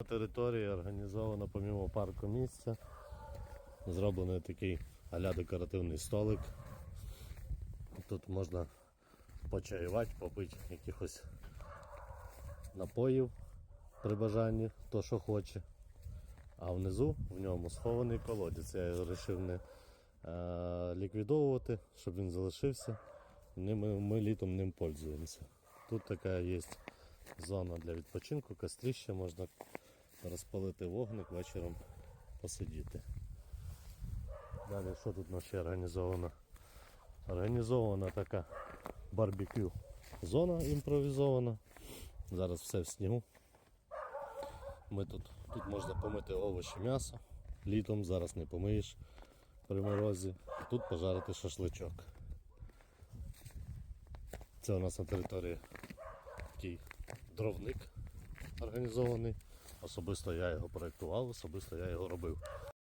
На території організовано помімо парку місця. Зроблений такий аля декоративний столик. Тут можна почаювати, попити якихось напоїв при бажанні, хто що хоче. А внизу в ньому схований колодязь. Я його вирішив не е, ліквідовувати, щоб він залишився. Ним, ми літом ним пользуємося. Тут така є зона для відпочинку, костріще, можна розпалити вогник, вечором посидіти. Далі що тут у організовано? Організована така барбекю зона імпровізована. Зараз все в снігу. Ми тут, тут можна помити овочі, м'ясо. Літом зараз не помиєш при морозі. Тут пожарити шашличок. Це у нас на території такий дровник організований. Особисто я його проєктував, особисто я його робив.